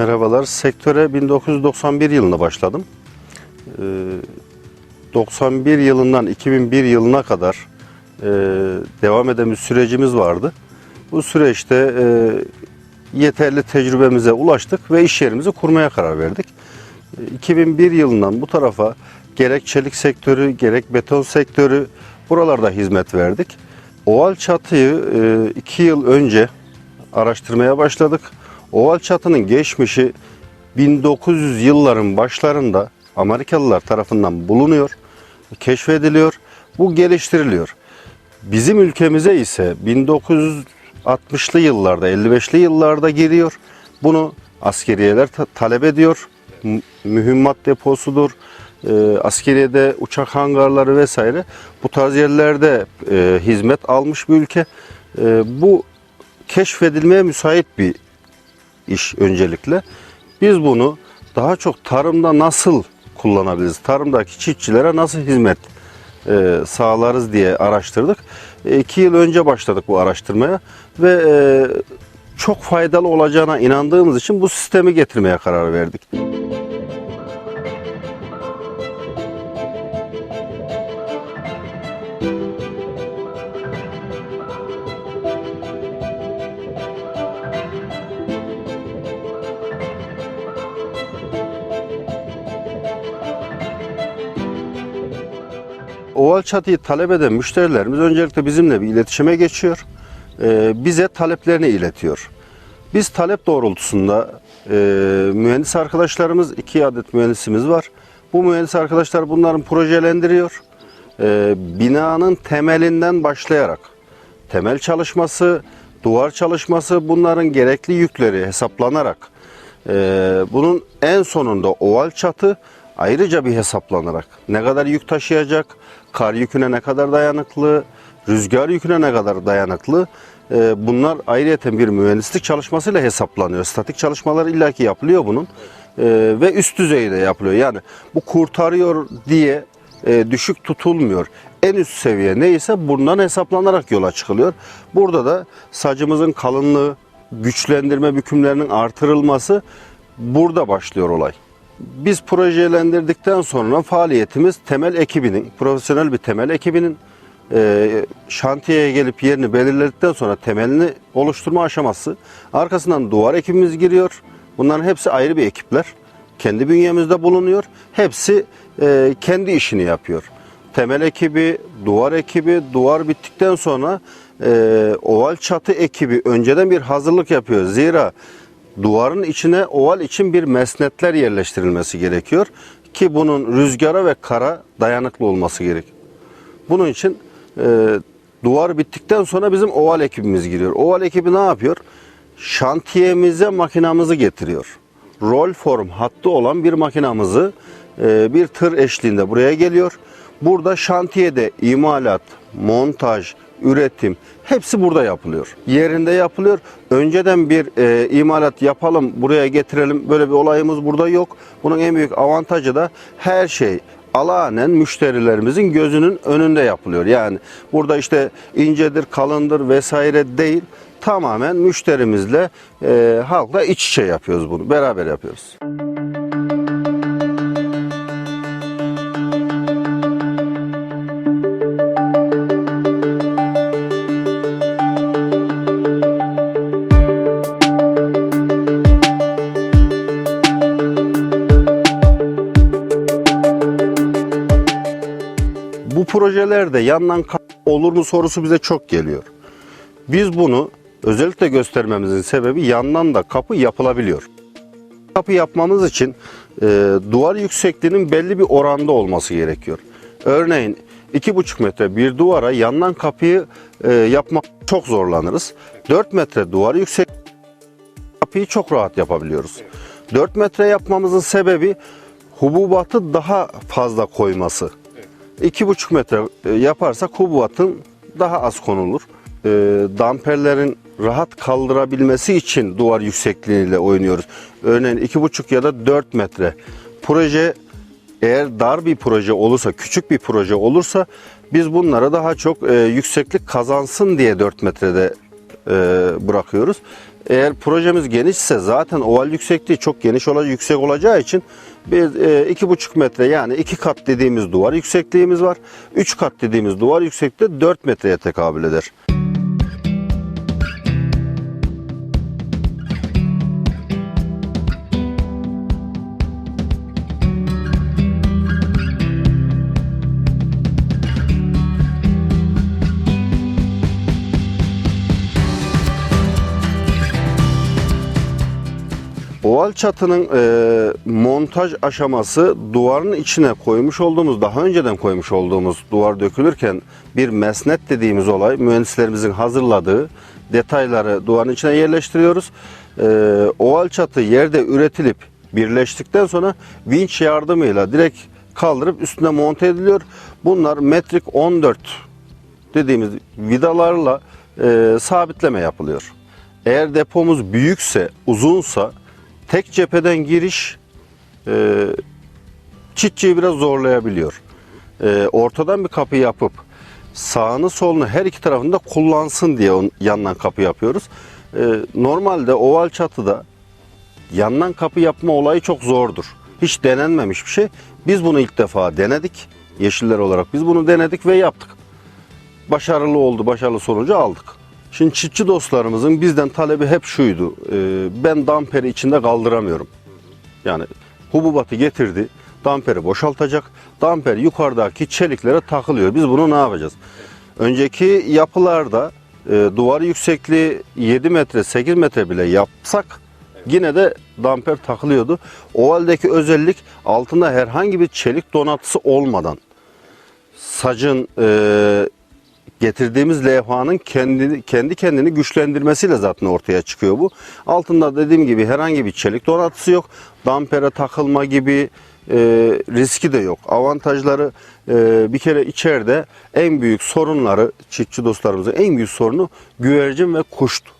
Merhabalar. Sektöre 1991 yılında başladım. Ee, 91 yılından 2001 yılına kadar e, devam eden bir sürecimiz vardı. Bu süreçte e, yeterli tecrübemize ulaştık ve iş yerimizi kurmaya karar verdik. E, 2001 yılından bu tarafa gerek çelik sektörü gerek beton sektörü buralarda hizmet verdik. Oval çatıyı 2 yıl önce araştırmaya başladık. Oval çatının geçmişi 1900 yılların başlarında Amerikalılar tarafından bulunuyor, keşfediliyor, bu geliştiriliyor. Bizim ülkemize ise 1960'lı yıllarda, 55'li yıllarda giriyor. Bunu askeriyeler ta- talep ediyor. Mühimmat deposudur, e, askeriyede uçak hangarları vesaire bu tarz yerlerde e, hizmet almış bir ülke. E, bu keşfedilmeye müsait bir iş öncelikle. Biz bunu daha çok tarımda nasıl kullanabiliriz? Tarımdaki çiftçilere nasıl hizmet e, sağlarız diye araştırdık. E, iki yıl önce başladık bu araştırmaya ve e, çok faydalı olacağına inandığımız için bu sistemi getirmeye karar verdik. Oval çatıyı talep eden müşterilerimiz öncelikle bizimle bir iletişime geçiyor. Ee, bize taleplerini iletiyor. Biz talep doğrultusunda e, mühendis arkadaşlarımız, iki adet mühendisimiz var. Bu mühendis arkadaşlar bunların projelendiriyor. Ee, binanın temelinden başlayarak temel çalışması, duvar çalışması bunların gerekli yükleri hesaplanarak e, bunun en sonunda oval çatı ayrıca bir hesaplanarak ne kadar yük taşıyacak, kar yüküne ne kadar dayanıklı, rüzgar yüküne ne kadar dayanıklı e, bunlar ayrıyeten bir mühendislik çalışmasıyla hesaplanıyor. Statik çalışmalar illaki yapılıyor bunun E, ve üst düzeyde yapılıyor. Yani bu kurtarıyor diye e, düşük tutulmuyor. En üst seviye neyse bundan hesaplanarak yola çıkılıyor. Burada da sacımızın kalınlığı, güçlendirme bükümlerinin artırılması burada başlıyor olay. Biz projelendirdikten sonra faaliyetimiz temel ekibinin, profesyonel bir temel ekibinin e, şantiyeye gelip yerini belirledikten sonra temelini oluşturma aşaması. Arkasından duvar ekibimiz giriyor. Bunların hepsi ayrı bir ekipler. Kendi bünyemizde bulunuyor. Hepsi e, kendi işini yapıyor. Temel ekibi, duvar ekibi, duvar bittikten sonra e, oval çatı ekibi önceden bir hazırlık yapıyor. Zira duvarın içine oval için bir mesnetler yerleştirilmesi gerekiyor ki bunun rüzgara ve kara dayanıklı olması gerek. Bunun için e, duvar bittikten sonra bizim oval ekibimiz giriyor. Oval ekibi ne yapıyor? Şantiyemize makinamızı getiriyor. Roll form hattı olan bir makinamızı e, bir tır eşliğinde buraya geliyor. Burada şantiyede imalat, montaj, üretim hepsi burada yapılıyor. Yerinde yapılıyor. Önceden bir e, imalat yapalım, buraya getirelim böyle bir olayımız burada yok. Bunun en büyük avantajı da her şey alanen müşterilerimizin gözünün önünde yapılıyor. Yani burada işte incedir, kalındır vesaire değil. Tamamen müşterimizle, e, halkla iç içe yapıyoruz bunu. Beraber yapıyoruz. Bu projelerde yandan olur mu sorusu bize çok geliyor. Biz bunu özellikle göstermemizin sebebi yandan da kapı yapılabiliyor. Kapı yapmamız için e, duvar yüksekliğinin belli bir oranda olması gerekiyor. Örneğin 2,5 metre bir duvara yandan kapıyı e, yapmak çok zorlanırız. 4 metre duvar yüksek kapıyı çok rahat yapabiliyoruz. 4 metre yapmamızın sebebi hububatı daha fazla koyması. 2,5 metre e, yaparsak hububatın daha az konulur. E, damperlerin rahat kaldırabilmesi için duvar yüksekliğiyle oynuyoruz. Örneğin 2,5 ya da 4 metre. Proje eğer dar bir proje olursa, küçük bir proje olursa biz bunlara daha çok e, yükseklik kazansın diye 4 metrede e, bırakıyoruz. Eğer projemiz genişse zaten oval yüksekliği çok geniş olacak, yüksek olacağı için biz e, iki buçuk metre yani iki kat dediğimiz duvar yüksekliğimiz var. Üç kat dediğimiz duvar yüksekliği 4 metreye tekabül eder. Oval çatının e, montaj aşaması duvarın içine koymuş olduğumuz, daha önceden koymuş olduğumuz duvar dökülürken bir mesnet dediğimiz olay mühendislerimizin hazırladığı detayları duvarın içine yerleştiriyoruz. E, oval çatı yerde üretilip birleştikten sonra vinç yardımıyla direkt kaldırıp üstüne monte ediliyor. Bunlar metrik 14 dediğimiz vidalarla e, sabitleme yapılıyor. Eğer depomuz büyükse, uzunsa tek cepheden giriş e, çitçiyi biraz zorlayabiliyor. E, ortadan bir kapı yapıp sağını solunu her iki tarafında kullansın diye on, yandan kapı yapıyoruz. E, normalde oval çatıda yandan kapı yapma olayı çok zordur. Hiç denenmemiş bir şey. Biz bunu ilk defa denedik. Yeşiller olarak biz bunu denedik ve yaptık başarılı oldu. Başarılı sonucu aldık. Şimdi çiftçi dostlarımızın bizden talebi hep şuydu. e, ben damperi içinde kaldıramıyorum. Yani hububatı getirdi. Damperi boşaltacak. Damper yukarıdaki çeliklere takılıyor. Biz bunu ne yapacağız? Önceki yapılarda e, duvar yüksekliği 7 metre 8 metre bile yapsak yine de damper takılıyordu. Ovaldeki özellik altında herhangi bir çelik donatısı olmadan sacın e, getirdiğimiz levhanın kendi, kendi kendini güçlendirmesiyle zaten ortaya çıkıyor bu. Altında dediğim gibi herhangi bir çelik donatısı yok. Dampere takılma gibi e, riski de yok. Avantajları e, bir kere içeride en büyük sorunları çiftçi dostlarımızın en büyük sorunu güvercin ve kuştu.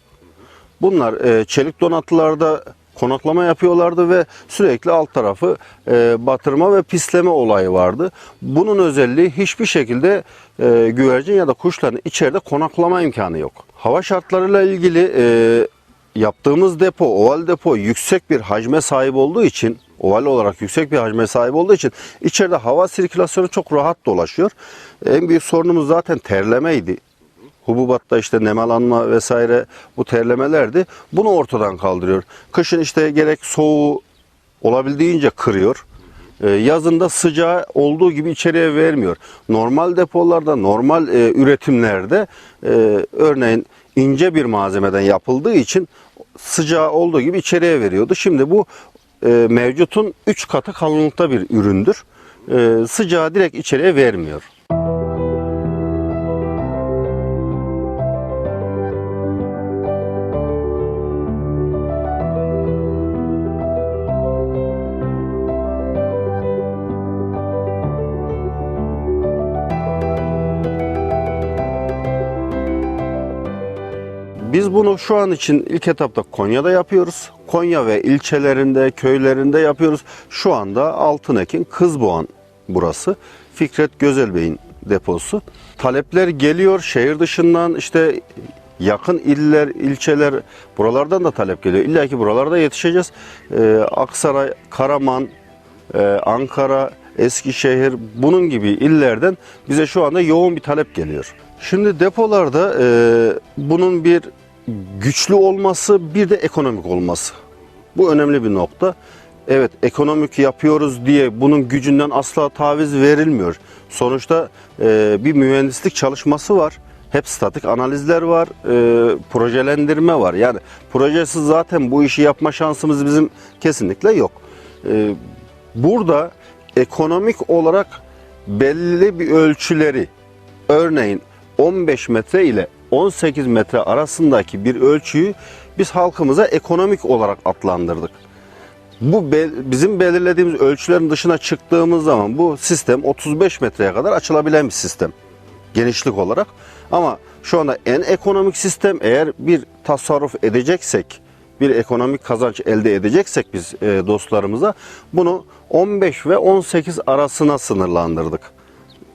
Bunlar e, çelik donatılarda konaklama yapıyorlardı ve sürekli alt tarafı e, batırma ve pisleme olayı vardı. Bunun özelliği hiçbir şekilde e, güvercin ya da kuşların içeride konaklama imkanı yok. Hava şartlarıyla ilgili e, yaptığımız depo, oval depo yüksek bir hacme sahip olduğu için oval olarak yüksek bir hacme sahip olduğu için içeride hava sirkülasyonu çok rahat dolaşıyor. En büyük sorunumuz zaten terlemeydi hububatta işte nemalanma vesaire bu terlemelerdi. Bunu ortadan kaldırıyor. Kışın işte gerek soğuğu olabildiğince kırıyor. Ee, yazında sıcağı olduğu gibi içeriye vermiyor. Normal depolarda, normal e, üretimlerde e, örneğin ince bir malzemeden yapıldığı için sıcağı olduğu gibi içeriye veriyordu. Şimdi bu e, mevcutun 3 katı kalınlıkta bir üründür. Sıcağı direkt içeriye vermiyor. Bunu şu an için ilk etapta Konya'da yapıyoruz. Konya ve ilçelerinde, köylerinde yapıyoruz. Şu anda Altınekin Kızboğan burası. Fikret Gözelbey'in deposu. Talepler geliyor şehir dışından işte yakın iller, ilçeler buralardan da talep geliyor. İlla ki buralarda yetişeceğiz. Ee, Aksaray, Karaman, e, Ankara, Eskişehir bunun gibi illerden bize şu anda yoğun bir talep geliyor. Şimdi depolarda e, bunun bir güçlü olması bir de ekonomik olması. Bu önemli bir nokta. Evet ekonomik yapıyoruz diye bunun gücünden asla taviz verilmiyor. Sonuçta e, bir mühendislik çalışması var. Hep statik analizler var, e, projelendirme var. Yani projesiz zaten bu işi yapma şansımız bizim kesinlikle yok. E, burada ekonomik olarak belli bir ölçüleri örneğin 15 metre ile 18 metre arasındaki bir ölçüyü biz halkımıza ekonomik olarak adlandırdık. Bu be- bizim belirlediğimiz ölçülerin dışına çıktığımız zaman bu sistem 35 metreye kadar açılabilen bir sistem genişlik olarak. Ama şu anda en ekonomik sistem eğer bir tasarruf edeceksek, bir ekonomik kazanç elde edeceksek biz e, dostlarımıza bunu 15 ve 18 arasına sınırlandırdık.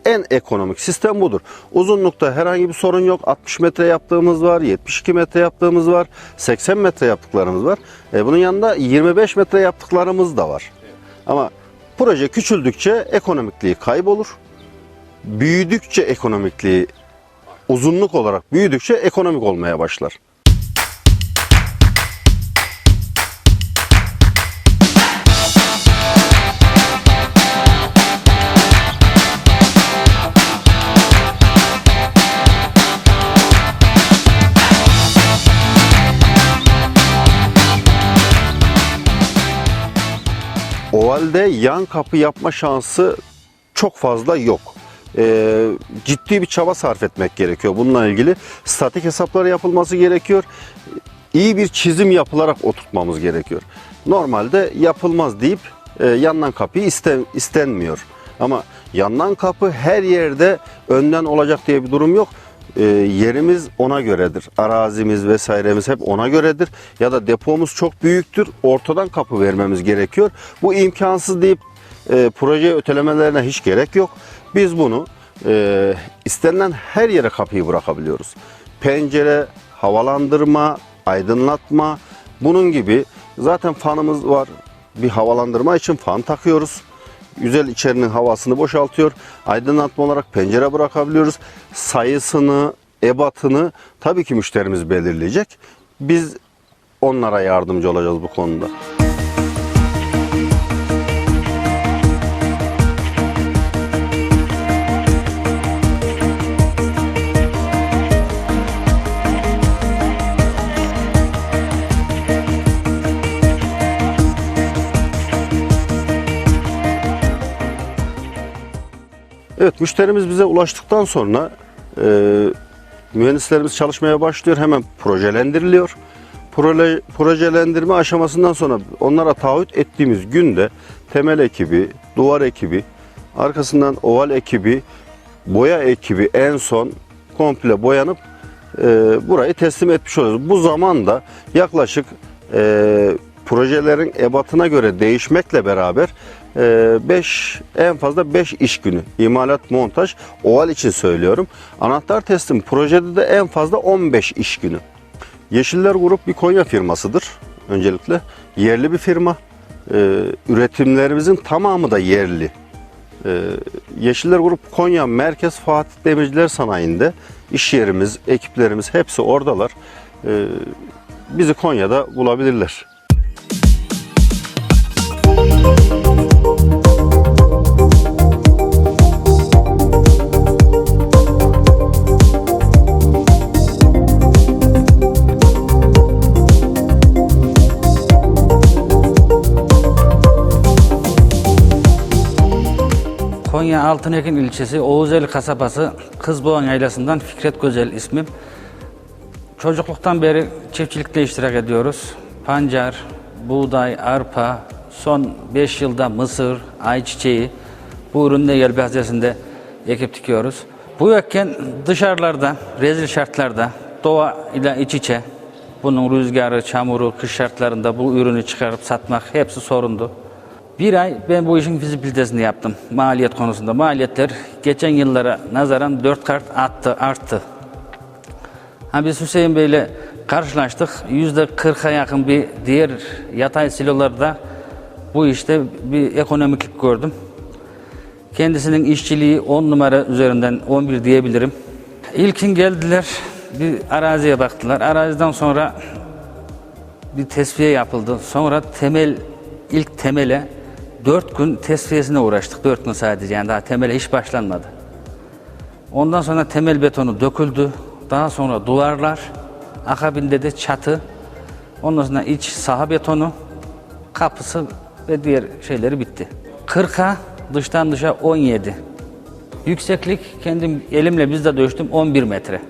En ekonomik sistem budur. Uzunlukta herhangi bir sorun yok. 60 metre yaptığımız var, 72 metre yaptığımız var, 80 metre yaptıklarımız var. E, bunun yanında 25 metre yaptıklarımız da var. Ama proje küçüldükçe ekonomikliği kaybolur. Büyüdükçe ekonomikliği uzunluk olarak büyüdükçe ekonomik olmaya başlar. Ovalde yan kapı yapma şansı çok fazla yok. Ee, ciddi bir çaba sarf etmek gerekiyor bununla ilgili. Statik hesaplar yapılması gerekiyor. İyi bir çizim yapılarak oturtmamız gerekiyor. Normalde yapılmaz deyip e, yandan kapıyı isten, istenmiyor. Ama yandan kapı her yerde önden olacak diye bir durum yok. E, yerimiz ona göredir. Arazimiz vesairemiz hep ona göredir. Ya da depomuz çok büyüktür. Ortadan kapı vermemiz gerekiyor. Bu imkansız deyip e, proje ötelemelerine hiç gerek yok. Biz bunu e, istenilen her yere kapıyı bırakabiliyoruz. Pencere, havalandırma, aydınlatma bunun gibi zaten fanımız var. Bir havalandırma için fan takıyoruz. Güzel içerinin havasını boşaltıyor. Aydınlatma olarak pencere bırakabiliyoruz. Sayısını, ebatını tabii ki müşterimiz belirleyecek. Biz onlara yardımcı olacağız bu konuda. Evet müşterimiz bize ulaştıktan sonra e, mühendislerimiz çalışmaya başlıyor. Hemen projelendiriliyor. Proje, projelendirme aşamasından sonra onlara taahhüt ettiğimiz günde temel ekibi, duvar ekibi, arkasından oval ekibi, boya ekibi en son komple boyanıp e, burayı teslim etmiş oluyoruz. Bu zaman da yaklaşık e, projelerin ebatına göre değişmekle beraber 5 en fazla 5 iş günü imalat montaj oval için söylüyorum. Anahtar teslim projede de en fazla 15 iş günü. Yeşiller Grup bir Konya firmasıdır öncelikle. Yerli bir firma. Ee, üretimlerimizin tamamı da yerli. Ee, Yeşiller Grup Konya Merkez Fatih Demirciler Sanayi'nde iş yerimiz, ekiplerimiz hepsi oradalar. Ee, bizi Konya'da bulabilirler. Konya Altınekin ilçesi Oğuzeli kasabası Kızboğan Yaylası'ndan Fikret Gözel ismim. Çocukluktan beri çiftçilikte iştirak ediyoruz. Pancar, buğday, arpa, son 5 yılda mısır, ayçiçeği bu ürünle yer bahçesinde ekip dikiyoruz. Bu yokken dışarılarda, rezil şartlarda doğa ile iç içe bunun rüzgarı, çamuru, kış şartlarında bu ürünü çıkarıp satmak hepsi sorundu. Bir ay ben bu işin fizibilitesini yaptım maliyet konusunda. Maliyetler geçen yıllara nazaran 4 kart attı, arttı. Ha biz Hüseyin Bey ile karşılaştık. Yüzde 40'a yakın bir diğer yatay silolarda bu işte bir ekonomiklik gördüm. Kendisinin işçiliği 10 numara üzerinden 11 diyebilirim. İlkin geldiler, bir araziye baktılar. Araziden sonra bir tesviye yapıldı. Sonra temel, ilk temele 4 gün tesviyesine uğraştık. 4 gün sadece yani daha temele hiç başlanmadı. Ondan sonra temel betonu döküldü. Daha sonra duvarlar, akabinde de çatı. Ondan sonra iç saha betonu, kapısı ve diğer şeyleri bitti. 40'a dıştan dışa 17. Yükseklik kendim elimle bizde ölçtüm 11 metre.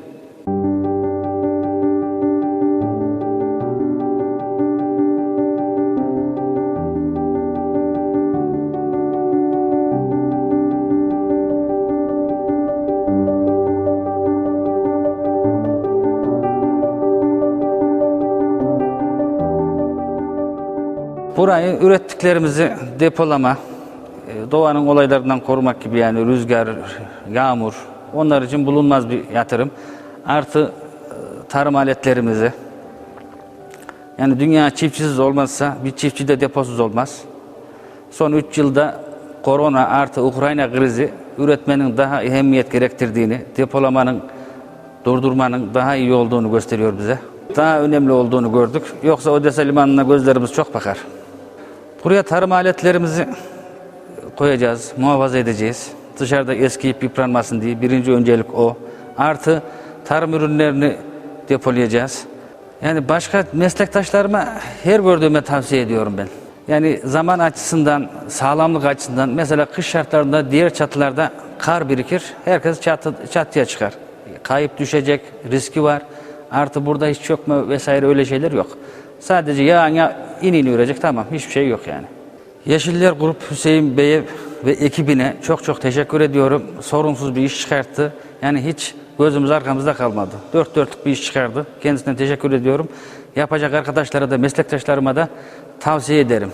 Burayı ürettiklerimizi depolama, e, doğanın olaylarından korumak gibi yani rüzgar, yağmur onlar için bulunmaz bir yatırım. Artı e, tarım aletlerimizi yani dünya çiftçisiz olmazsa bir çiftçi de deposuz olmaz. Son 3 yılda korona artı Ukrayna krizi üretmenin daha ehemmiyet gerektirdiğini, depolamanın, durdurmanın daha iyi olduğunu gösteriyor bize. Daha önemli olduğunu gördük. Yoksa Odessa limanına gözlerimiz çok bakar. Buraya tarım aletlerimizi koyacağız, muhafaza edeceğiz. Dışarıda eskiyip yıpranmasın diye birinci öncelik o. Artı tarım ürünlerini depolayacağız. Yani başka meslektaşlarıma her gördüğüme tavsiye ediyorum ben. Yani zaman açısından, sağlamlık açısından mesela kış şartlarında diğer çatılarda kar birikir. Herkes çatı, çatıya çıkar. Kayıp düşecek riski var. Artı burada hiç çökme vesaire öyle şeyler yok. Sadece yağın ya inini ürecek tamam hiçbir şey yok yani. Yeşiller Grup Hüseyin Bey'e ve ekibine çok çok teşekkür ediyorum. Sorunsuz bir iş çıkarttı. Yani hiç gözümüz arkamızda kalmadı. Dört dörtlük bir iş çıkardı. Kendisine teşekkür ediyorum. Yapacak arkadaşlara da meslektaşlarıma da tavsiye ederim.